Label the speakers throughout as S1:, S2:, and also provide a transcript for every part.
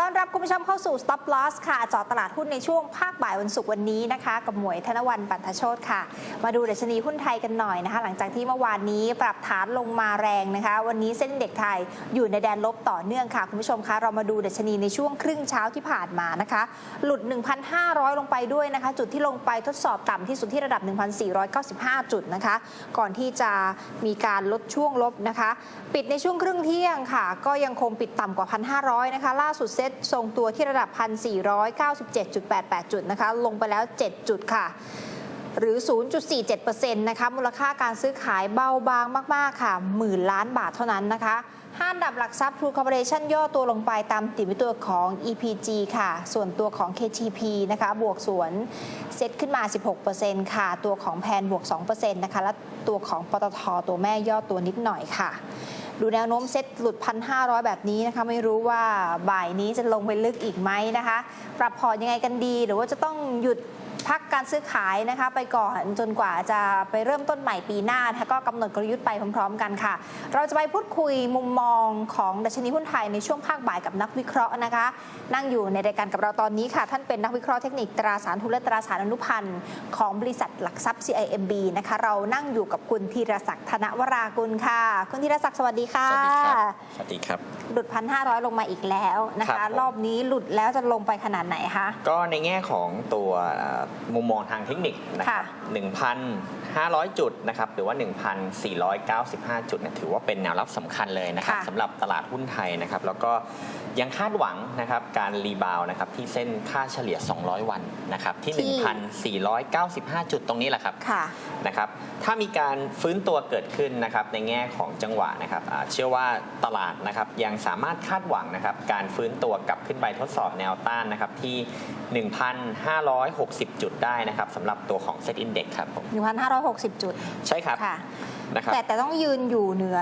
S1: ต้อนรับคุณผู้ชมเข้าสู่ Stop Loss ค่ะจาะตลาดหุ้นในช่วงภาคบ่ายวันศุกร์วันนี้นะคะ กับหมวยธนวันปันทโชตค่ะ มาดูดัชนีหุ้นไทยกันหน่อยนะคะ หลังจากที่เมื่อวานนี้ปรับฐานลงมาแรงนะคะ วันนี้เส้นเด็กไทยอยู่ในแดนลบต่อเนื่องค่ะ คุณผู้ชมคะเรามาดูดัชนีในช่วงครึ่งเช้าที่ผ่านมานะคะ หลุด 1,500 ลงไปด้วยนะคะ จุดที่ลงไปทดสอบต่ำที่สุดที่ระดับ 1,495 จุดนะคะ ก่อนที่จะมีการลดช่วงลบนะคะ ปิดในช่วงครึ่งเที่ยงค่ะ ก็ยังคงปิดต่ำกว่า 1,500 นะคะ ล่าสุดเซ็ตทรงตัวที่ระดับ 1,497.88 จุดนะคะ ลงไปแล้ว 7 จุดค่ะ หรือ 0.47%นะคะ มูลค่าการซื้อขายเบาบางมาก ๆ ค่ะ หมื่นล้านบาทเท่านั้นนะคะห้าดับหลักทรัพย์ True Corporation ย่อตัวลงไปตามติดวิตัวของ EPG ค่ะ ส่วนตัวของ KTP นะคะ บวกสวนเซ็ตขึ้นมา 16%ค่ะ ตัวของแพนบวก 2%นะคะ และตัวของปตทตัวแม่ย่อตัวนิดหน่อยค่ะ ดูแนวโน้มเซ็ตหลุด 1,500 แบบนี้นะคะ ไม่รู้ว่าบ่ายนี้จะลงไปลึกอีกไหมนะคะ ปรับพอร์ตยังไงกันดี หรือว่าจะต้องหยุด พักการซื้อขายนะคะไปก่อนจนกว่าจะไปเริ่มต้นใหม่ปีหน้านะคะก็กำหนดกลยุทธ์ไปพร้อม ๆ กันค่ะ เราจะไปพูดคุยมุมมองของดัชนีหุ้นไทยในช่วงภาคบ่ายกับนักวิเคราะห์นะคะ นั่งอยู่ในรายการกับเราตอนนี้ค่ะ ท่านเป็นนักวิเคราะห์เทคนิคตราสารทุนและตราสารอนุพันธ์ของบริษัทหลักทรัพย์ CIMB นะคะเรานั่งอยู่กับคุณธีรศักดิ์ธนวรากุลค่ะ คุณธีรศักดิ์สวัสดีค่ะ
S2: สวัสดีครับสวัสดีครับ
S1: หลุดพันห้าร้อยลงมาอีกแล้วนะ
S2: ครั
S1: คะ
S2: บผม
S1: รอบนี้หลุดแล้วจะลงไปขนาดไหนคะ
S2: ก็ในแง่ของตัวเอ่อมุมมองทางเทคนิคนะครับ1,500 จุดนะครับหรือว่า 1,495 จุดเนี่ยถือว่าเป็นแนวรับสำคัญเลยนะครับ
S1: ค่ะ
S2: สำหรับตลาดหุ้นไทยนะครับแล้วก็ยังคาดหวังนะครับการรีบาวด์นะครับที่เส้นค่าเฉลี่ย 200 วันนะครับที่ 1,495 จุดตรงนี้แหละครับ
S1: ค่ะ
S2: นะครับถ้ามีการฟื้นตัวเกิดขึ้นนะครับในแง่ของจังหวะนะครับอ่าเชื่อว่าตลาดนะครับยังสามารถคาดหวังนะครับการฟื้นตัวกลับขึ้นไปทดสอบแนวต้านนะครับที่ 1,560 จุดได้นะครับสำหรับตัวของ Set Index ครับผม
S1: 1,560 จุด
S2: ใช่ครับ
S1: ค่ะ
S2: นะครับ
S1: แต่แต่ต้องยืนอยู่เหนือ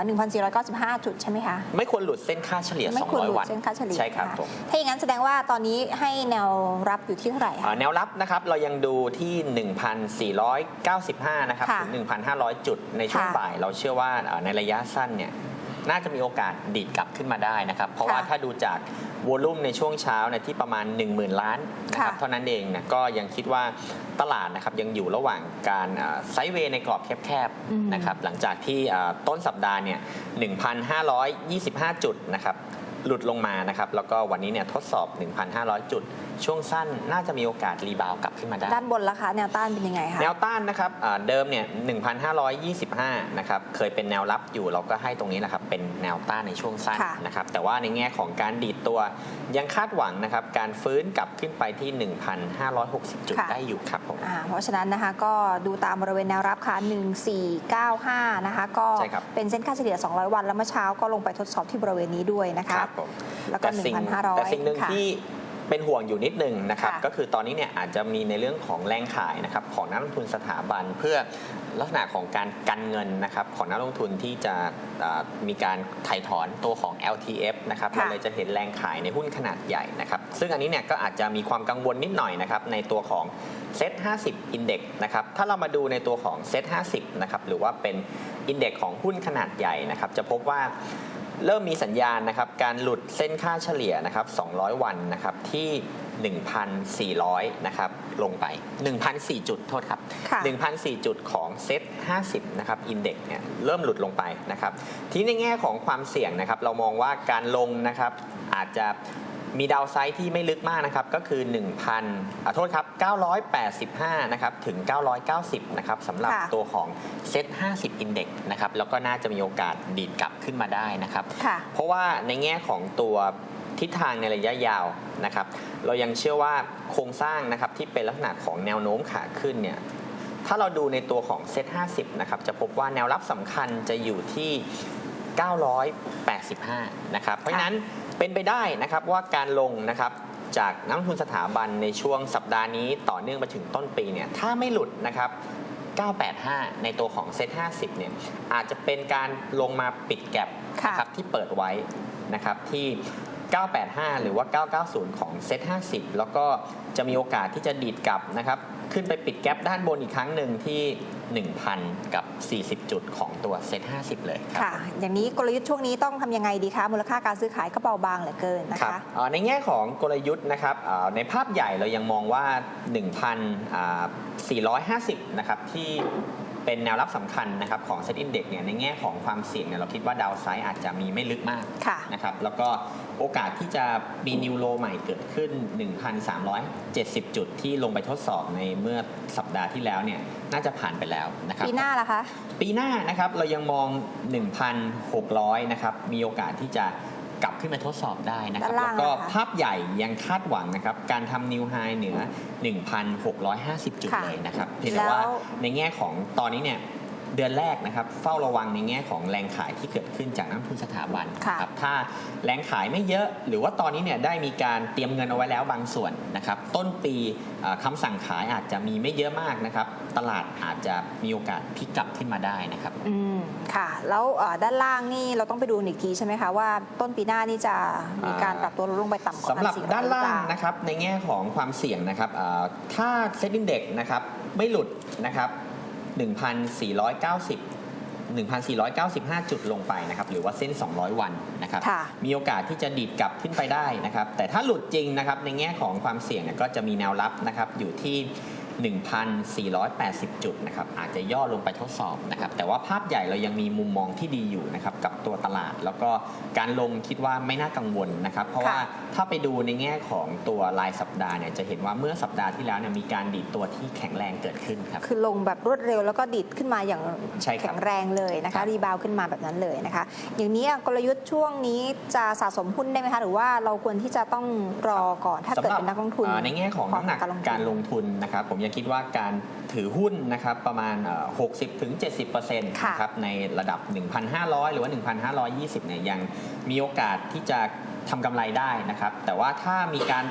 S1: 1,495 จุดใช่ไหมคะ
S2: ไม่ควรหลุดเส้นค่าเฉลี่ย
S1: ไม่ควรหลุ
S2: 200
S1: ด
S2: วัน
S1: เส้นค่าเฉลี่ย
S2: ใช่ครับ
S1: นะะ
S2: ผม
S1: ถ้าอย่างนั้นแสดงว่าตอนนี้ให้แนวรับอยู่ที่เท่าไหร่
S2: อ่า
S1: คะ
S2: แนวรับนะครับ เรายังดูที่ 1,495 นะครับ
S1: ค่ะ
S2: ถึง 1,500 จุดในช่วง
S1: ค่ะ
S2: บ่าย เราเชื่อว่าอ่าในระยะสั้นเนี่ย น่าจะมีโอกาสดีดกลับขึ้นมาได้นะครับ เพราะว่า
S1: ค่ะ
S2: ถ้าดูจากวอลุ่มในช่วงเช้าเนี่ยที่ประมาณ 10,000 ล้านนะครับ
S1: ค่ะ
S2: เท่านั้นเองนะก็ยังคิดว่าตลาดนะครับยังอยู่ระหว่างการอ่าไซด์เวย์ในกรอบแคบ
S1: อืม
S2: ๆนะครับหลังจากที่อ่าต้นสัปดาห์เนี่ย1,525 จุดนะครับ หลุดลงมานะครับ แล้วก็วันนี้เนี่ยทดสอบ 1,500 จุด ช่วงสั้นน่าจะมีโอกาสรีบาวด์กลับขึ้นมาได้
S1: ด้านบนราคาแนวต้านเป็นยังไงคะ
S2: แนวต้านนะครับอ่าเดิมเนี่ย 1,525 นะครับ เคยเป็นแนวรับอยู่เราก็ให้ตรงนี้แหละครับ เป็นแนวต้านในช่วงสั้น
S1: ค่ะ
S2: นะครับ แต่ว่าในแง่ของการดีดตัวยังคาดหวังนะครับ การฟื้นกลับขึ้นไปที่ 1,560 จุด
S1: ค่ะ
S2: ได้อยู่ครับผม
S1: อ่าเพราะฉะนั้นนะคะก็ดูตามบริเวณแนวรับค่ะ 1495 นะคะ ก็
S2: ใช่ครับ
S1: เป็นเส้นค่าเฉลี่ย 200 วัน แล้วเมื่อเช้าก็ลงไปทดสอบที่บริเวณนี้ด้วยนะคะ
S2: ครับผม
S1: แล้วก็
S2: แต่สิ่ง
S1: 1,500
S2: แต่สิ่งหนึ่ง
S1: ค่ะ
S2: ที่เป็นห่วงอยู่นิดนึงนะครับ
S1: ค่ะ
S2: ก็คือตอนนี้เนี่ยอาจจะมีในเรื่องของแรงขายนะครับของนักลงทุนสถาบันเพื่อลักษณะของการกันเงินนะครับของนักลงทุนที่จะอ่ามีการถ่ายถอนตัวของ LTF นะครับ
S1: ค่ะ
S2: เราเลยจะเห็นแรงขายในหุ้นขนาดใหญ่นะครับซึ่งอันนี้เนี่ยก็อาจจะมีความกังวลนิดหน่อยนะครับในตัวของ Set 50 Index นะครับถ้าเรามาดูในตัวของ Set 50นะครับหรือว่าเป็น Index ของหุ้นขนาดใหญ่นะครับจะพบว่า เริ่มมีสัญญาณนะครับการหลุดเส้นค่าเฉลี่ยนะครับ 200 วันนะครับที่ 1,400 นะครับ ลงไป 1,004 จุด โทษครับ
S1: ค่ะ
S2: 1,004 จุดของเซ็ต50 นะครับ อินเด็กเนี่ยเริ่มหลุดลงไปนะครับ ทีนี้ในแง่ของความเสี่ยงนะครับ เรามองว่าการลงนะครับอาจจะ มีดาวไซด์ที่ไม่ลึกมากนะครับ ก็คือ 1,000อ่าโทษครับ 985 นะครับ ถึง 990 นะครับสำหรับ
S1: ค่ะ
S2: ตัวของเซ็ต50 Index นะครับ แล้วก็น่าจะมีโอกาสดีดกลับขึ้นมาได้นะครับ
S1: ค่ะ
S2: เพราะว่าในแง่ของตัวทิศทางในระยะยาวนะครับ เรายังเชื่อว่าโครงสร้างนะครับที่เป็นลักษณะของแนวโน้มขาขึ้นเนี่ย ถ้าเราดูในตัวของเซต50 นะครับ จะพบว่าแนวรับสำคัญจะอยู่ที่ 985 นะครับ เพราะฉะนั้นเป็นไปได้นะครับว่าการลงนะครับจากนักลงทุนสถาบันในช่วงสัปดาห์นี้ต่อเนื่องไปถึงต้นปีเนี่ยถ้าไม่หลุดนะครับ 985 ในตัวของเซต50 เนี่ยอาจจะเป็นการลงมาปิดแก็บ
S1: ค่ะ
S2: นะครับที่เปิดไว้นะครับที่ 985 หรือว่า 990 ของเซต50 แล้วก็จะมีโอกาสที่จะดีดกลับนะครับ ขึ้นไปปิดแกลบด้านบนอีกครั้งหนึ่งที่ 1,000 กับ 40 จุดของตัวเซ็ต50 เลยครับ
S1: ค่ะ อย่างนี้กลยุทธ์ช่วงนี้ต้องทำยังไงดีคะ มูลค่าการซื้อขายก็เบาบางเหลือเกินนะ
S2: ครั
S1: คะ
S2: บเอ่อในแง่ของกลยุทธ์นะครับเอ่อในภาพใหญ่เรายังมองว่า 1,450 นะครับที่ เป็นแนวรับสำคัญนะครับของเซ็ตอินเด็กเนี่ยในแง่ของความเสี่ยงเนี่ยเราคิดว่าดาวไซด์อาจจะมีไม่ลึกมาก
S1: ค่ะ
S2: นะครับแล้วก็โอกาสที่จะมีนิวโลใหม่เกิดขึ้น 1,370 จุดที่ลงไปทดสอบในเมื่อสัปดาห์ที่แล้วเนี่ยน่าจะผ่านไปแล้วนะครับ
S1: ปีหน้าล่ะคะ
S2: ปีหน้านะครับเรายังมอง 1,600 นะครับมีโอกาสที่จะกลับ ขึ้นมาทดสอบได้นะครับ
S1: ด้าน
S2: แล้
S1: ล่าง
S2: วก็
S1: ล่ะคะ
S2: ภาพใหญ่ยังคาดหวังนะครับ การทำนิวไฮเหนือ 1,650 จุด
S1: ค่ะ
S2: เลยนะครับ เพียงแต่ว่า
S1: แล้ว
S2: ในแง่ของตอนนี้เนี่ย เดือนแรกนะครับเฝ้าระวังในแง่ของแรงขายที่เกิดขึ้นจากนักลงทุนสถาบัน
S1: ค่ะ
S2: ครับถ้าแรงขายไม่เยอะ หรือว่าตอนนี้เนี่ยได้มีการเตรียมเงินเอาไว้แล้วบางส่วนนะครับต้นปีเอ่อคำสั่งขายอาจจะมีไม่เยอะมากนะครับตลาดอาจจะมีโอกาสพลิกกลับขึ้นมาได้นะครับ
S1: อืมค่ะ แล้วเอ่อด้านล่างนี่เราต้องไปดูอีกทีใช่ไหมคะว่าต้นปีหน้านี่จะมีการปรับตัวลดลงไปต่ำกว่า
S2: สำหรับ
S1: 1,400
S2: ด้านล่าง
S1: หรือเป
S2: นะครับในแง่ของความเสี่ยงนะครับอ่าถ้าเซ็ตอินเด็กนะครับไม่หลุดนะครับ 1,490 1,495 จุดลงไปนะครับหรือว่าเส้น 200 วันนะครับ
S1: ค่ะ
S2: มีโอกาสที่จะดีดกลับขึ้นไปได้นะครับแต่ถ้าหลุดจริงนะครับในแง่ของความเสี่ยงเนี่ยก็จะมีแนวรับนะครับอยู่ที่ 1,480 จุดนะครับอาจจะย่อลงไปทดสอบนะครับแต่ว่าภาพใหญ่เรายังมีมุมมองที่ดีอยู่นะครับกับตัวตลาด แล้วก็การลงคิดว่าไม่น่ากังวลนะครับ เพราะว่า
S1: ค่ะ
S2: ถ้าไปดูในแง่ของตัวรายสัปดาห์เนี่ยจะเห็นว่าเมื่อสัปดาห์ที่แล้วเนี่ยมีการดีดตัวที่แข็งแรงเกิดขึ้นครับ
S1: คือลงแบบรวดเร็วแล้วก็ดิดขึ้นมาอย่าง
S2: ใช่ครับ
S1: แข็งแรงเลยนะ
S2: ครั
S1: คะ
S2: บ
S1: รีบาวขึ้นมาแบบนั้นเลยนะคะ อย่างนี้กลยุทธ์ช่วงนี้จะสะสมหุ้นได้ไหมคะหรือว่าเราควรที่จะต้องรอก่อนถ้าเกิดเป็นนักลงทุน
S2: อ่าในแง่ของน้ำหนัก
S1: การลงทุน
S2: การลงทุนนะครับผมยังคิดว่าการถือหุ้นนะครับประมาณเอ่อ60ถึง70%น
S1: ค่ะะ
S2: ครับในระดับ 1,500 หรือว่า 1,520 เนี่ยยังมีโอกาสที่จะทำกำไรได้นะครับ แต่ว่าถ้ามีการ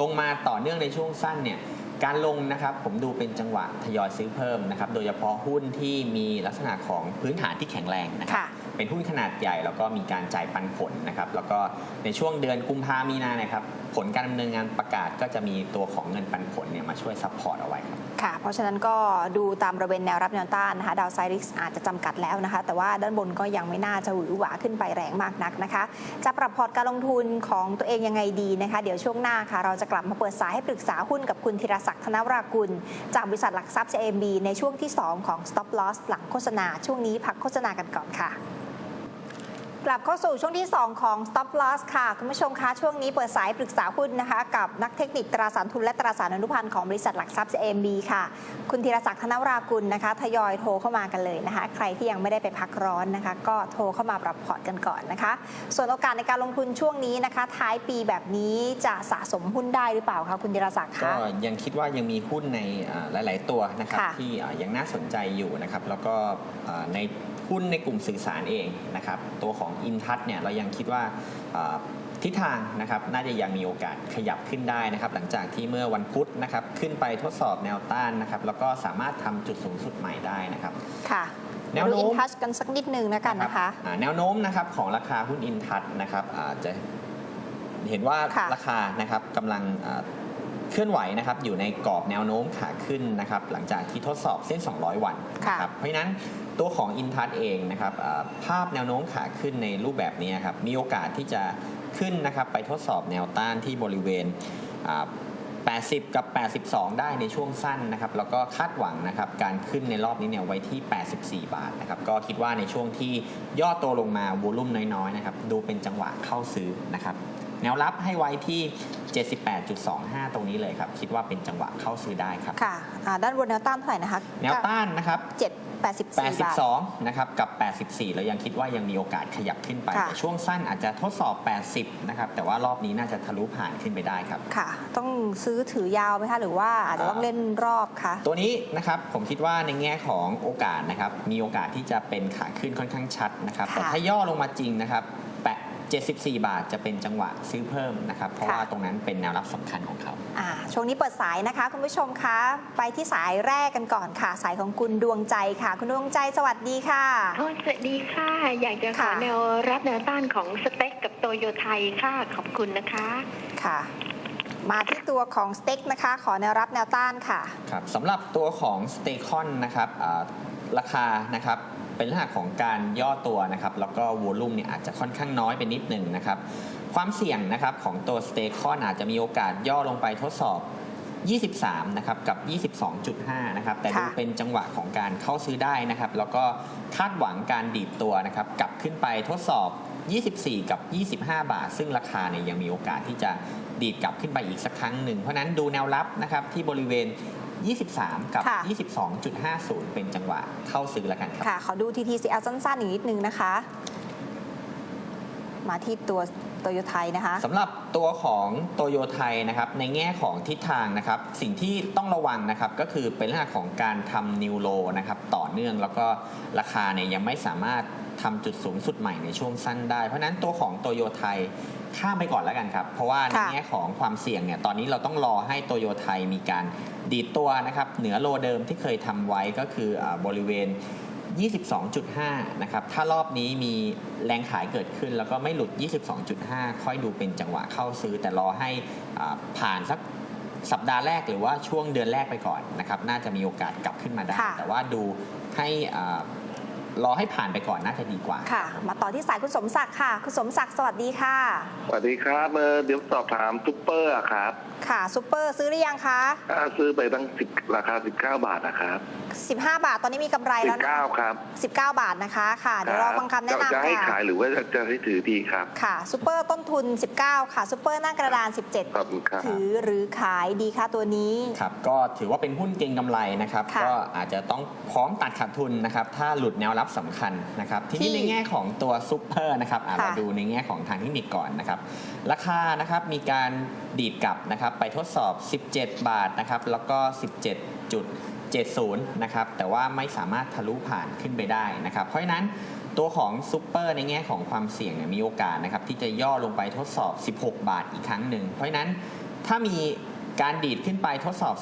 S2: ลงมาต่อเนื่องในช่วงสั้นเนี่ยการลงนะครับผมดูเป็นจังหวะทยอยซื้อเพิ่มนะครับโดยเฉพาะหุ้นที่มีลักษณะของพื้นฐานที่แข็งแรงนะครับ
S1: ค่ะ
S2: เป็นหุ้นขนาดใหญ่แล้วก็มีการจ่ายปันผลนะครับแล้วก็ในช่วงเดือนกุมภามีนาเนะครับผลการดำเนินงานประกาศก็จะมีตัวของเงินปันผลเนี่ยมาช่วยซัพพอร์ตเอาไว้ครับ
S1: ค่ะ เพราะฉะนั้นก็ดูตามบริเวณแนวรับแนวต้านนะคะดาวไซริกอาจจะจำกัดแล้วนะคะ แต่ว่าด้านบนก็ยังไม่น่าจะหวือหวาขึ้นไปแรงมากนักนะคะ จะปรับพอร์ตการลงทุนของตัวเองยังไงดีนะคะ เดี๋ยวช่วงหน้าค่ะ เราจะกลับมาเปิดสายให้ปรึกษาหุ้นกับคุณธีรศักดิ์ธนวรากุล จากบริษัทหลักทรัพย์ JMB ในช่วงที่ 2 ของ Stop Loss หลังโฆษณาช่วงนี้พักโฆษณากันก่อนค่ะ กลับเข้าสู่ช่วงที่ 2 ของ Stop Loss ค่ะ คุณผู้ชมคะช่วงนี้เปิดสายปรึกษาหุ้นนะคะ กับนักเทคนิคตราสารทุนและตราสารอนุพันธ์ของบริษัทหลักทรัพย์ JMB ค่ะ คุณธีรศักดิ์ธนวรากุลนะคะ ทยอยโทรเข้ามากันเลยนะคะ ใครที่ยังไม่ได้ไปพักร้อนนะคะ ก็โทรเข้ามาปรับพอร์ตกันก่อนนะคะ ส่วนโอกาสในการลงทุนช่วงนี้นะคะ ท้ายปีแบบนี้จะสะสมหุ้นได้หรือเปล่าคะคุณธีรศักดิ์
S2: ก็
S1: คะ
S2: ยังคิดว่ายังมีหุ้นในอ่าหลาย ๆ ตัวนะครับ
S1: ค่ะ
S2: ที่อ่ายังน่าสนใจอยู่นะครับแล้วก็อ่าใน หุ้นในกลุ่มสื่อสารเองนะครับตัวของอินทัศเนี่ยเรายังคิดว่าอ่าทิศทางนะครับน่าจะยังมีโอกาสขยับขึ้นได้นะครับ หลังจากที่เมื่อวันพุธนะครับขึ้นไปทดสอบแนวต้านนะครับแล้วก็สามารถทำจุดสูงสุดใหม่ได้นะครับ
S1: ค่ะ
S2: แนวโน้ม
S1: อินทัชกันสักนิดนึงแล้วกันนะคะ
S2: อ่าแนวโน้มนะครับของราคาหุ้นอินทัศนะครับอาจจะเห็นว่า
S1: ค่ะ
S2: ราคานะครับกำลังอ่า เคลื่อนไหวนะครับอยู่ในกรอบแนวโน้มขาขึ้นนะครับหลังจากที่ทดสอบเส้น 200 วัน
S1: ค่ะ
S2: นะครับเพราะฉะนั้นตัวของอินทัศเองนะครับอ่าภาพแนวโน้มขาขึ้นในรูปแบบนี้ครับมีโอกาสที่จะขึ้นนะครับไปทดสอบแนวต้านที่บริเวณอ่า80 กับ 82 ได้ในช่วงสั้นนะครับแล้วก็คาดหวังนะครับการขึ้นในรอบนี้เนี่ยไว้ที่ 84 บาทนะครับก็คิดว่าในช่วงที่ย่อตัวลงมาวูลุ่มน้อยๆนะครับดูเป็นจังหวะเข้าซื้อนะครับ แนวรับให้ไว้ที่ 78.25 ตรงนี้เลยครับ คิดว่าเป็นจังหวะเข้าซื้อได้ครับ
S1: ค่ะอ่าด้านบนแนวต้านเท่าไหร่นะคะ
S2: แนวต้านนะครับ
S1: เจ็ดแปดสิบสี่บาท
S2: 82 นะครับ กับ 84แล้วยังคิดว่ายังมีโอกาสขยับขึ้นไป
S1: ค่ะ
S2: แต่ช่วงสั้นอาจจะทดสอบ 80 นะครับ แต่ว่ารอบนี้น่าจะทะลุผ่านขึ้นไปได้ครับ
S1: ค่ะ ต้องซื้อถือยาวไหมคะ หรือว่าอาจจะต้องเล่นรอบคะ
S2: ตัวนี้นะครับ ผมคิดว่าในแง่ของโอกาสนะครับ มีโอกาสที่จะเป็นขาขึ้นค่อนข้างชัดนะครับ
S1: ค่ะ
S2: แต่ถ้าย่อลงมาจริงนะครับแปะ 74 บาทจะเป็นจังหวะซื้อเพิ่มนะครับเพราะ
S1: ค่ะ
S2: ว่าตรงนั้นเป็นแนวรับสำคัญของเขา
S1: อ่าช่วงนี้เปิดสายนะคะ คุณผู้ชมคะไปที่สายแรกกันก่อนค่ะ สายของคุณดวงใจค่ะ คุณดวงใจสวัสดีค่ะ
S3: โอ้สวัสดีค่ะ อยากจะขอ
S1: ค่ะ
S3: แนวรับแนวต้านของสเต็กกับโตโยไทยค่ะขอบคุณนะคะ
S1: ค่ะมาที่ตัวของสเต็กนะคะ ขอแนวรับแนวต้านค่ะ
S2: ครับสำหรับตัวของสเตคอนนะครับอ่าราคานะครับ เป็นลักษณะของการย่อตัวนะครับแล้วก็วอลุ่มเนี่ยอาจจะค่อนข้างน้อยไปนิดหนึ่งนะครับความเสี่ยงนะครับของตัวสเตคอนอาจจะมีโอกาสย่อลงไปทดสอบ 23 นะครับ กับ 22.5 นะครับ แต่ดู
S1: ค่ะ
S2: เป็นจังหวะของการเข้าซื้อได้นะครับ แล้วก็คาดหวังการดีดตัวนะครับ กลับขึ้นไปทดสอบ 24 กับ 25 บาท ซึ่งราคาเนี่ยยังมีโอกาสที่จะดีดกลับขึ้นไปอีกสักครั้งหนึ่ง เพราะฉะนั้นดูแนวรับนะครับที่บริเวณ 23 กับ
S1: ค่ะ
S2: 22.50 เป็นจังหวะเข้าซื้อแล้วกันครับ
S1: ค่ะ ขอดู TTCL สั้นๆ อีกนิดนึงนะคะ มาที่ตัวโตโยไทยนะคะ
S2: สำหรับตัวของโตโยไทยนะครับในแง่ของทิศทางนะครับสิ่งที่ต้องระวังนะครับก็คือเป็นเรื่องของการทำนิวโลนะครับต่อเนื่องแล้วก็ราคาเนี่ยยังไม่สามารถทำจุดสูงสุดใหม่ในช่วงสั้นได้ เพราะฉะนั้นตัวของโตโยไทย ข้ามไปก่อนแล้วกันครับ เพราะว่าใน
S1: ค่ะ
S2: แง่ของความเสี่ยงเนี่ยตอนนี้เราต้องรอให้โตโยไทยมีการดีดตัวนะครับเหนือโลเดิมที่เคยทำไว้ก็คืออาบริเวณ 22.5 นะครับ ถ้ารอบนี้มีแรงขายเกิดขึ้น แล้วก็ไม่หลุด 22.5 ค่อยดูเป็นจังหวะเข้าซื้อ แต่รอให้อ่าผ่านสักสัปดาห์แรกหรือว่าช่วงเดือนแรกไปก่อนนะครับ น่าจะมีโอกาสกลับขึ้นมาได้
S1: ค่ะ
S2: แต่ว่าดูให้อ่า รอให้ผ่านไปก่อนน่าจะดีกว่า
S1: ค่ะ มาต่อที่สายคุณสมศักดิ์ค่ะ คุณสมศักดิ์สวัสดีค่ะ
S4: สวัสดีครับเออเดี๋ยวสอบถามซุปเปอร์อะครับ
S1: ค่ะซูเปอร์ซื้อหรือยังคะ
S4: อ่าซื้อไปตั้งสิบราคา 19 บาทนะครับ
S1: 15 บาท ตอนนี้มีกำไรแล้วนะ
S4: 19ครับ
S1: 19 บาทนะคะค่ะ เดี๋ยวรอฟังคำแนะ
S4: จะจะ
S1: นำ
S4: ให้
S1: ค่ะ
S4: ขายหรือว่าจะจะให้ถือดีครับ
S1: ค่ะซูเปอร์ต้นทุน 19 ค่ะซูเปอร์หน้ากระดาน
S4: ขอบคุณครับ
S1: 17 ถือหรือขายดีคะตัวนี้
S2: ครับก็ถือว่าเป็นหุ้นเก็งกำไรนะครับ
S1: ค่ะ
S2: ก็อาจจะต้องพร้อมตัดขาดทุนนะครับ ถ้าหลุดแนวรับสำคัญนะครับ ทีนี้
S1: ที่
S2: ในแง่ของตัวซุปเปอร์นะครับอะ
S1: ค่ะ
S2: เราดูในแง่ของทางเทคนิคก่อนนะครับ ราคานะครับมีการดีดกลับนะครับ ไปทดสอบ 17 บาทนะครับ แล้วก็ 70 นะครับ แต่ว่าไม่สามารถทะลุผ่านขึ้นไปได้นะครับ เพราะฉะนั้นตัวของซูเปอร์ในแง่ของความเสี่ยงมีโอกาสนะครับที่จะย่อลงไปทดสอบ 16 บาทอีกครั้งหนึ่ง เพราะฉะนั้นถ้ามีการดีดขึ้นไปทดสอบ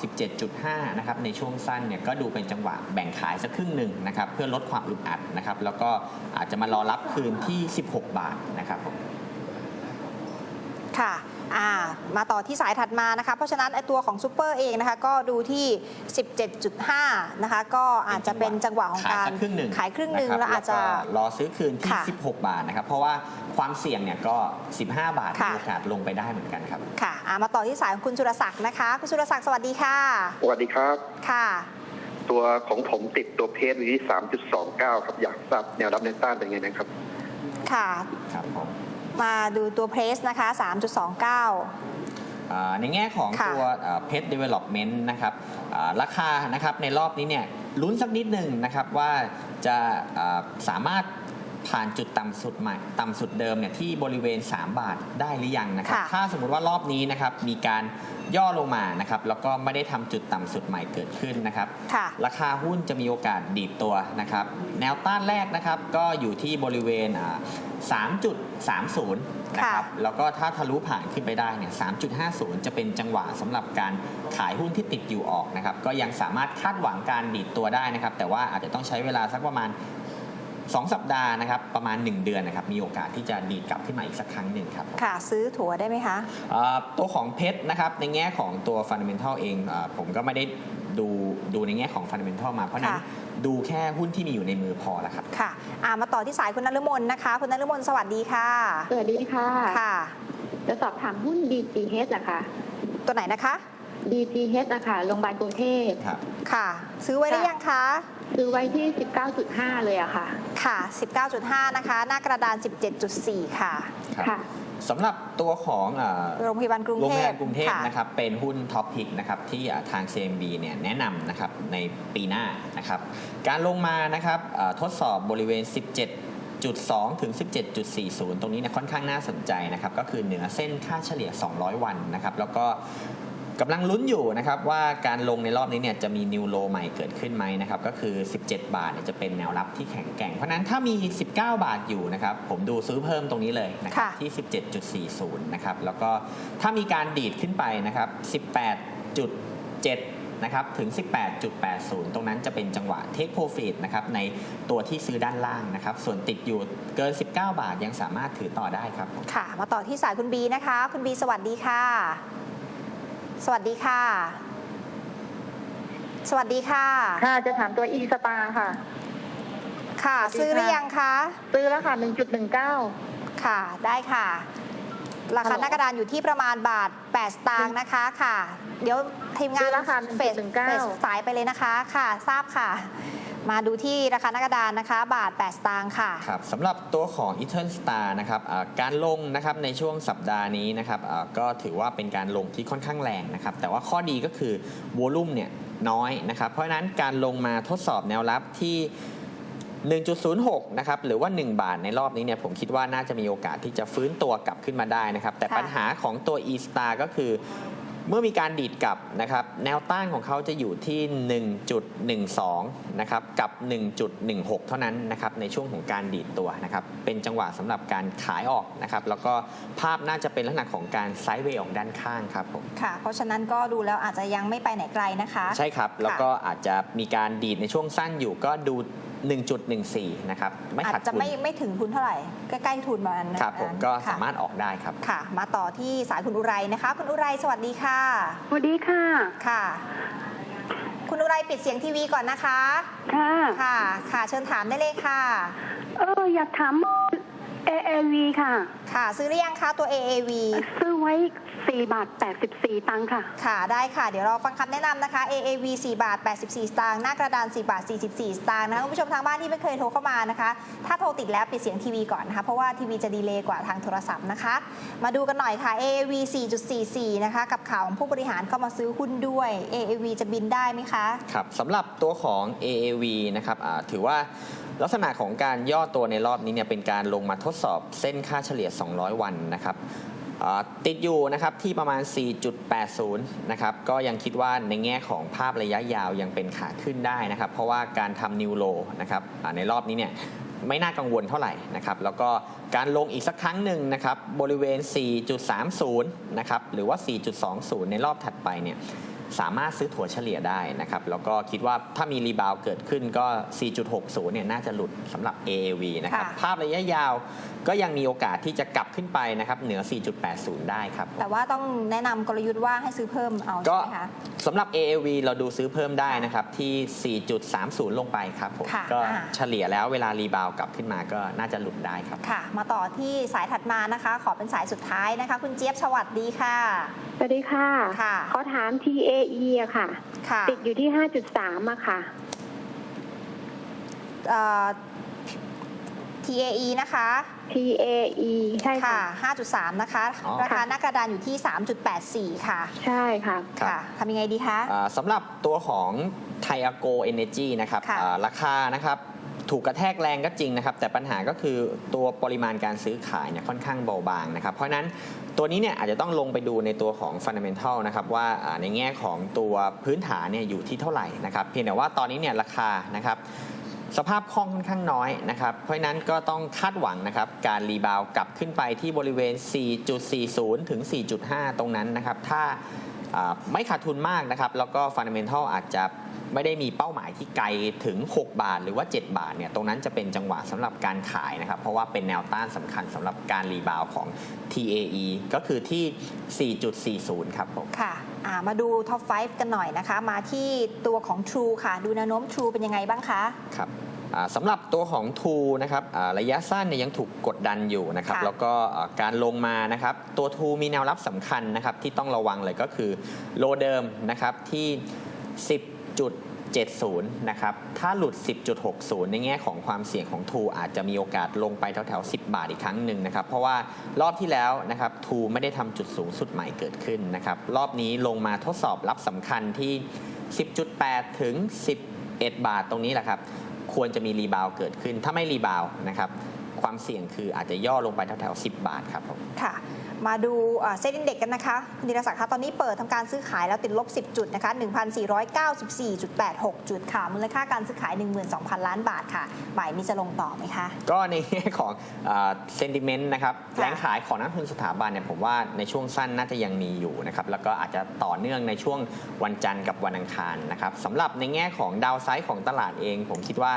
S2: 17.5 นะครับ ในช่วงสั้นเนี่ยก็ดูเป็นจังหวะแบ่งขายสักครึ่งหนึ่งนะครับ เพื่อลดความอึดอัดนะครับ แล้วก็อาจจะมารอรับคืนที่ 16 บาทนะครับผม
S1: ค่ะ อ่ามาต่อที่สายถัดมานะคะ เพราะฉะนั้นไอตัวของซูเปอร์เองนะคะก็ดูที่ 17.5 นะคะ ก็อาจจะเป็นจังหวะของ
S2: ขาย
S1: การ
S2: สักครึ่งหนึ่ง
S1: ขายครึ่งหนึ่งะ
S2: คบ
S1: แล้วอาจจะ
S2: ก็รอซื้อคืนที่
S1: ค่ะ
S2: 16 บาทนะครับ เพราะว่าความเสี่ยงเนี่ยก็ 15 บาท
S1: ค่ะ
S2: มีโอกาสลงไปได้เหมือนกันครับ
S1: ค่ะอ่ามาต่อที่สายของคุณสุรศักดิ์นะคะ คุณสุรศักดิ์สวัสดีค่ะ
S4: สวัสดีครับ
S1: ค่ะ
S4: ตัวของผมติดตัวเพจอยู่ที่ 3.29 ครับ อยากทราบแนวรับแนวต้านเป็นไงนะครับ
S1: ค่ะ
S2: ครับผม
S1: มาดูตัวเพรสนะคะ 3.29
S2: อ่าในแง่ของ
S1: ค่ะ
S2: ตัวเพชร development นะครับอ่าราคานะครับในรอบนี้เนี่ยลุ้นสักนิดหนึ่งนะครับว่าจะอ่าสามารถ ผ่านจุดต่ำสุดใหม่ต่ำสุดเดิมเนี่ยที่บริเวณ 3 บาทได้หรือยังนะครับ
S1: ค่ะ
S2: ถ้าสมมุติว่ารอบนี้นะครับมีการย่อลงมานะครับแล้วก็ไม่ได้ทำจุดต่ำสุดใหม่เกิดขึ้นนะครับ
S1: ค่ะ
S2: ราคาหุ้นจะมีโอกาสดีดตัวนะครับแนวต้านแรกนะครับก็อยู่ที่บริเวณอ่า3.30นะครับ
S1: ค่ะ
S2: แล้วก็ถ้าทะลุผ่านขึ้นไปได้เนี่ย 3.50 จะเป็นจังหวะสำหรับการขายหุ้นที่ติดอยู่ออกนะครับ ก็ยังสามารถคาดหวังการดีดตัวได้นะครับ แต่ว่าอาจจะต้องใช้เวลาสักประมาณ 2 สัปดาห์นะครับประมาณ 1 เดือนนะครับมีโอกาสที่จะดีดกลับขึ้นมาอีกสักครั้งหนึ่งครับ
S1: ค่ะ ซื้อถั่วได้ไหมคะ
S2: อ่าตัวของเพชรนะครับในแง่ของตัวฟันเดเมนทัลเองอาผมก็ไม่ได้ดูดูในแง่ของฟันเดเมนทัลมาเพราะฉะนั้น
S1: ค่ะ
S2: ดูแค่หุ้นที่มีอยู่ในมือพอแล้วครับ
S1: ค่ะอ่ามาต่อที่สายคุณนฤมลนะคะ คุณนฤมลสวัสดีค่ะ
S3: สวัสดีค่ะ
S1: ค่ะ
S3: จะสอบถามหุ้น DGH อะค่ะ
S1: ตัวไหนนะคะ
S3: DGH อะค่ะโรงพยาบาลกรุงเทพ
S2: ครับ
S1: ค่ะ ซื้อไว้ได้ยังคะ
S3: ซื้อไว้ที่ 19.5 เลยอะค่ะ
S1: ค่ะ 19.5 นะคะ หน้ากระดาน 17.4 ค่ะ
S2: ครับ
S3: ค่ะ
S2: สำหรับตัวของอ่า
S1: โรงพยาบาลกรุง
S2: โรง
S1: เท
S2: พยา
S1: พ
S2: บาลกรุงเทพ
S1: ค่ะ
S2: นะครับเป็นหุ้นท็อปพิกนะครับที่อ่าทาง CMB เนี่ยแนะนำนะครับในปีหน้านะครับการลงมานะครับอ่าทดสอบบริเวณ 17.2 ถึง 17.40 ตรงนี้เนี่ยค่อนข้างน่าสนใจนะครับก็คือเหนือเส้นค่าเฉลี่ย 200 วันนะครับแล้วก็ กำลังลุ้นอยู่นะครับว่าการลงในรอบนี้เนี่ยจะมีนิวโลใหม่เกิดขึ้นไหมนะครับก็คือ 17 บาทเนี่ยจะเป็นแนวรับที่แข็งแกร่ง เพราะฉะนั้นถ้ามี 19 บาทอยู่นะครับผมดูซื้อเพิ่มตรงนี้เลยนะครับ
S1: ค่ะ
S2: ที่ 17.40นะครับแล้วก็ถ้ามีการดีดขึ้นไปนะครับ18.7นะครับถึง 18.80 ตรงนั้นจะเป็นจังหวะ take profit นะครับในตัวที่ซื้อด้านล่างนะครับ ส่วนติดอยู่เกิน 19 บาทยังสามารถถือต่อได้ครับ
S1: ค่ะ มาต่อที่สายคุณบีนะคะ คุณบีสวัสดีค่ะ สวัสดีค่ะ สวัสดีค่ะ
S3: ค่ะ จะถามตัว e สตาร์ค่ะ
S1: ค่ะ
S3: สวัสดีค่ะ
S1: ซื้อหรือยังคะ
S3: ซื้อแล้วค่ะ1.19
S1: ค่ะ ได้ค่ะ รา
S3: ฮั
S1: คา
S3: ลโหล
S1: หน้ากระดานอยู่ที่ประมาณบาท8สตางค์นะคะค่ะ เดี๋ยวทีมงา
S3: ซื้
S1: น
S3: อแล้วค่ะ
S1: เฟส
S3: 1.19
S1: เฟสสายไปเลยนะคะ ค่ะ ทราบค่ะ มาดูที่ราคาหน้ากระดานนะคะ บาท 8 สตางค์ค่ะ
S2: ครับสำหรับตัวของ e t e r n Star นะครับอ่าการลงนะครับในช่วงสัปดาห์นี้นะครับอ่าก็ถือว่าเป็นการลงที่ค่อนข้างแรงนะครับ แต่ว่าข้อดีก็คือวอลุ่มเนี่ยน้อยนะครับ เพราะฉะนั้นการลงมาทดสอบแนวรับที่ 1.06 นะครับ หรือว่า 1 บาทในรอบนี้เนี่ยผมคิดว่าน่าจะมีโอกาสที่จะฟื้นตัวกลับขึ้นมาได้นะครับ แต่
S1: ค่ะ
S2: ปัญหาของตัว e-star ก็คือ เมื่อมีการดีดกลับนะครับ แนวต้านของเขาจะอยู่ที่ 1.12 นะครับ กับ 1.16 เท่านั้นนะครับ ในช่วงของการดีดตัวนะครับ เป็นจังหวะสำหรับการขายออกนะครับ แล้วก็ภาพน่าจะเป็นลักษณะของการไซด์เวย์ออกด้านข้างครับผม
S1: ค่ะ เพราะฉะนั้นก็ดูแล้วอาจจะยังไม่ไปไหนไกลนะคะ
S2: ใช่ครับ แล้วก็อาจจะมีการดีดในช่วงสั้นอยู่ก็ดู 1.14 นะครับ ไม่
S1: อา
S2: ขาด
S1: จจะ
S2: ทุน
S1: ไม่ไม่ถึงทุนเท่าไหร่ใกล้ๆทุนประมาณนั้น
S2: ครับผมก็
S1: ค่ะ
S2: สามารถออกได้ครับ
S1: ค่ะ มาต่อที่สายคุณอุไรนะคะ คุณอุไรสวัสดีค่ะ
S3: สวัสดีค่ะ
S1: ค่ะ คุณอุไรปิดเสียงทีวีก่อนนะคะ
S3: ค่ะ
S1: ค่ะ ค่ะ เชิญถามได้เลยค่ะ
S3: เออ อยากถาม AAV ค่ะ
S1: ค่ะ ซื้อหรือยังคะตัว AAV
S3: ซื้อไว้ 4 บาท 84 ตังค์ค่ะ
S1: ค่ะได้ค่ะ เดี๋ยวเราฟังคำแนะนำนะคะ AAV 4 บาท 84 สตางค์หน้ากระดาน 4 บาท 44 สตางค์นะคะคุณผู้ชมทางบ้านที่ไม่เคยโทรเข้ามานะคะ ถ้าโทรติดแล้วปิดเสียงทีวีก่อนนะคะ เพราะว่าทีวีจะดีเลย์กว่าทางโทรศัพท์นะคะ มาดูกันหน่อยค่ะ AAV 4.44 นะคะ กับข่าวของผู้บริหารเข้ามาซื้อหุ้นด้วย AAV จะบินได้ไหมคะ
S2: ครับสำหรับตัวของ AAV นะครับอ่าถือว่าลักษณะของการย่อตัวในรอบนี้เนี่ยเป็นการลงมาทดสอบเส้นค่าเฉลี่ย 200 วันนะครับติดอยู่นะครับที่ประมาณ 4.80 นะครับ ก็ยังคิดว่าในแง่ของภาพระยะยาวยังเป็นขาขึ้นได้นะครับ เพราะว่าการทำนิวโลนะครับในรอบนี้เนี่ยไม่น่ากังวลเท่าไหร่นะครับ แล้วก็การลงอีกสักครั้งหนึ่งนะครับ บริเวณ 4.30 นะครับ หรือว่า 4.20 ในรอบถัดไปเนี่ย สามารถซื้อถั่วเฉลี่ยได้นะครับ แล้วก็คิดว่าถ้ามีรีบาวด์เกิดขึ้นก็ 4.60 เนี่ยน่าจะหลุดสำหรับ AAV นะครับ
S1: ค่ะ
S2: ภาพระยะยาวก็ยังมีโอกาสที่จะกลับขึ้นไปนะครับ เหนือ 4.80 ได้ครับ
S1: แต่ว่าต้องแนะนำกลยุทธ์ว่าให้ซื้อเพิ่มเอา
S2: ก็
S1: ใช่ไหมคะ
S2: สำหรับ AAV เราดูซื้อเพิ่มได้นะครับ ที่ 4.30 ลงไปครับผม
S1: ค่ะ
S2: ก็
S1: อ่า
S2: เฉลี่ยแล้วเวลารีบาวด์กลับขึ้นมาก็น่าจะหลุดได้ครับ
S1: ค่ะ มาต่อที่สายถัดมานะคะ ขอเป็นสายสุดท้ายนะคะ คุณเจี๊ยบสวัสดีค่ะ
S3: สวัสดีค่ะ
S1: ค่ะ
S3: ขอถาม TAE อะค่ะ
S1: ค่ะ
S3: ติดอยู่ที่5.3อะค่ะ
S1: เอ่อ TAE นะคะ
S3: TAE ใช่
S1: ค่ะ
S3: ค่ะ
S1: 5.3 นะคะ
S2: อ๋อ
S1: ราคาหน้ากระดานอยู่ที่ 3.84 ค่ะ
S3: ใช่ค่ะ
S2: ครับ
S1: ค่ะทำยังไงดีคะ
S2: อ่าสำหรับตัวของไทอาโกเอเนจีนะครับ
S1: ค่ะ
S2: อ่าราคานะครับ ถูกกระแทกแรงก็จริงนะครับ แต่ปัญหาก็คือตัวปริมาณการซื้อขายเนี่ยค่อนข้างเบาบางนะครับ เพราะนั้นตัวนี้เนี่ยอาจจะต้องลงไปดูในตัวของฟันเดเมนทัลนะครับว่าในแง่ของตัวพื้นฐานเนี่ยอยู่ที่เท่าไหร่นะครับ เพียงแต่ว่าตอนนี้เนี่ยราคานะครับสภาพคล่องค่อนข้างน้อยนะครับ เพราะนั้นก็ต้องคาดหวังนะครับ การรีบาวกลับขึ้นไปที่บริเวณ 4.40 ถึง 4.5 ตรงนั้นนะครับ ถ้า ไม่ขาดทุนมากนะครับ แล้วก็ฟันเดเมนทัลอาจจะไม่ได้มีเป้าหมายที่ไกลถึง 6 บาท หรือว่า 7 บาทเนี่ยตรงนั้นจะเป็นจังหวะสำหรับการขายนะครับ เพราะว่าเป็นแนวต้านสำคัญสำหรับการรีบาวด์ของ TAE ก็คือที่ 4.40 ครับผม
S1: ค่ะอ่ามาดูท็อป 5 กันหน่อยนะคะ มาที่ตัวของ True ค่ะ ดูแนวโน้ม True เป็นยังไงบ้างคะ
S2: ครับอ่า สำหรับตัวของทูนะครับอ่าระยะสั้นเนี่ยยังถูกกดดันอยู่นะครับ
S1: ค่ะ
S2: แล้วก็อ่าการลงมานะครับตัวทูมีแนวรับสำคัญนะครับที่ต้องระวังเลยก็คือโลเดิมนะครับที่ 10.70 นะครับถ้าหลุด 10.60 ในแง่ของความเสี่ยงของทูอาจจะมีโอกาสลงไปแถวๆ 10 บาทอีกครั้งหนึ่งนะครับเพราะว่ารอบที่แล้วนะครับทูไม่ได้ทำจุดสูงสุดใหม่เกิดขึ้นนะครับรอบนี้ลงมาทดสอบรับสำคัญที่ 10.8 ถึง11บาทตรงนี้แหละครับ ควรจะมีรีบาวเกิดขึ้น ถ้าไม่รีบาวนะครับ ความเสี่ยงคืออาจจะย่อลงไปแถวๆ10 บาทครับผม
S1: ค่ะ มาดูอ่าเซ็นดินเด็กกันนะคะคุณธีรศักดิ์คะตอนนี้เปิดทำการซื้อขายแล้วติดลบ 10 จุดนะคะ1,494.86 จุดค่ะมูลค่าการซื้อขาย 12,000 ล้านบาทค่ะบ่ายนี้จะลงต่อไหมคะ
S2: ก็ในแง่ของเซนติเมนต์นะครับ
S1: ค่ะ
S2: แรงขายของนักลงทุนสถาบันเนี่ยผมว่าในช่วงสั้นน่าจะยังมีอยู่นะครับแล้วก็อาจจะต่อเนื่องในช่วงวันจันทร์กับวันอังคารนะครับสำหรับในแง่ของดาวไซด์ของตลาดเอง ผมคิดว่า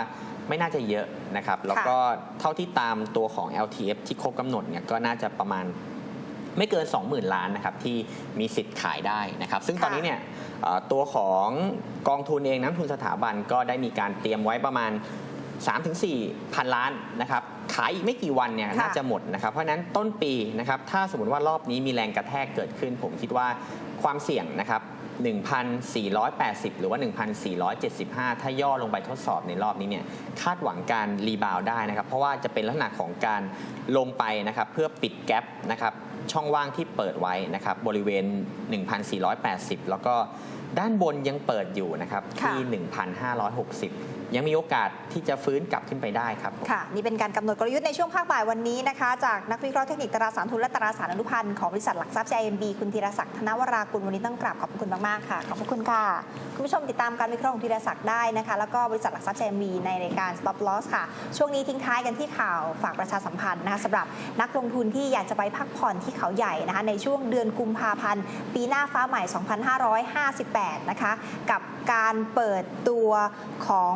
S2: ไม่น่าจะเยอะนะครับ แล้วก็เท่าที่ตามตัวของ LTF ที่ครบกำหนดเนี่ยก็น่าจะประมาณ ไม่เกิน 20,000 ล้านนะครับที่มีสิทธิ์ขายได้นะครับซึ่งตอน
S1: ค่ะ
S2: นี้เนี่ยเอ่อตัวของกองทุนเองนักลงทุนสถาบันก็ได้มีการเตรียมไว้ประมาณ 3-4พันล้านนะครับขายอีกไม่กี่วันเนี่ย
S1: ค่ะ
S2: น่าจะหมดนะครับเพราะฉะนั้นต้นปีนะครับถ้าสมมติว่ารอบนี้มีแรงกระแทกเกิดขึ้น ผมคิดว่าความเสี่ยงนะครับ1,480 หรือว่า 1,475 ถ้าย่อลงไปทดสอบในรอบนี้เนี่ยคาดหวังการรีบาวด์ได้นะครับ เพราะว่าจะเป็นลักษณะของการลงไปนะครับ เพื่อปิดแกลบนะครับ ช่องว่างที่เปิดไว้นะครับบริเวณ 1,480 แล้วก็ด้านบนยังเปิดอยู่นะครับที่ 1,560 ยังมีโอกาสที่จะฟื้นกลับขึ้นไปได้ครับ
S1: ค่ะนี่เป็นการกำหนดกลยุทธ์ในช่วงภาคบ่ายวันนี้นะคะ จากนักวิเคราะห์เทคนิคตราสารทุนและตราสารอนุพันธ์ของบริษัทหลักทรัพย์ CIMB คุณธีรศักดิ์ธนวรากุลวันนี้ต้องกราบขอบคุณมากๆค่ะขอบคุณค่ะ คุณผู้ชมติดตามการวิเคราะห์ของธีรศักดิ์ได้นะคะ แล้วก็บริษัทหลักทรัพย์ CIMB ในรายการ Stop Loss ค่ะ ช่วงนี้ทิ้งท้ายกันที่ข่าวฝากประชาสัมพันธ์นะคะสำหรับนักลงทุนที่อยากจะไปพักผ่อนที่เขาใหญ่นะคะในช่วงเดือนกุมภาพันธ์ปีหน้าฟ้าใหม่ 2558 นะคะกับการเปิดตัวของ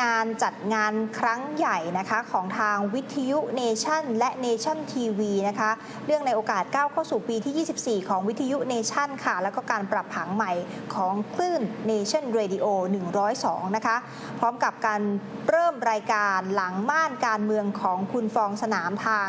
S1: งานจัดงานครั้งใหญ่นะคะของทางวิทยุเนชั่นและเนชั่นทีวีนะคะเรื่องในโอกาสก้าวเข้าสู่ปีที่ 24 ของวิทยุเนชั่นค่ะ แล้วก็การปรับผังใหม่ของคลื่นเนชั่นเรดิโอ102 นะคะ พร้อมกับการเริ่มรายการหลังม่านการเมืองของคุณฟองสนามทาง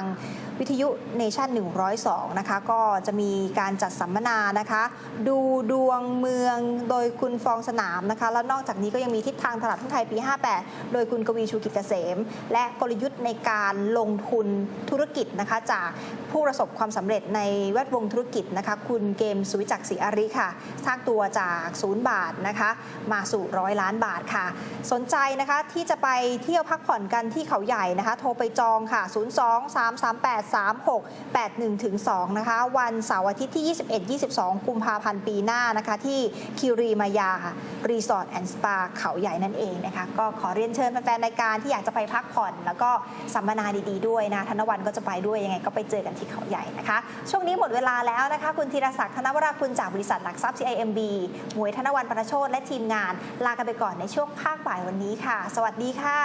S1: วิทยุเนชั่น 102 นะคะ ก็จะมีการจัดสัมมนานะคะ ดูดวงเมืองโดยคุณฟองสนามนะคะ แล้วนอกจากนี้ก็ยังมีทิศทางตลาดหุ้นไทยปี 58โดยคุณกวีชูกิจเกษม และกลยุทธ์ในการลงทุนธุรกิจนะคะจากผู้ประสบความสำเร็จในแวดวงธุรกิจนะคะคุณเกมสุวิจักศรีอาริค่ะ สร้างตัวจากศูนย์บาทนะคะมาสู่ร้อยล้านบาทค่ะ สนใจนะคะที่จะไปเที่ยวพักผ่อนกันที่เขาใหญ่นะคะ โทรไปจองค่ะ 02 338 36 81ถึง2นะคะวันเสาร์อาทิตย์ที่ 21 22 กุมภาพันธ์ปีหน้านะคะที่คิรีมายารีสอร์ทแอนด์สปาเขาใหญ่นั่นเองนะคะก็ขออเรียนเชิญแฟนๆรายการที่อยากจะไปพักผ่อน แล้วก็สัมมนาดีๆด้วยนะธนวันก็จะไปด้วยยังไงก็ไปเจอกันที่เขาใหญ่นะคะ ช่วงนี้หมดเวลาแล้วนะคะ คุณธีรศักดิ์ธนวราคุณจากบริษัทหลักทรัพย์ CIMB หมวยธนวันปนโชตและทีมงาน ลากันไปก่อนในช่วงภาคบ่ายวันนี้ค่ะ สวัสดีค่ะ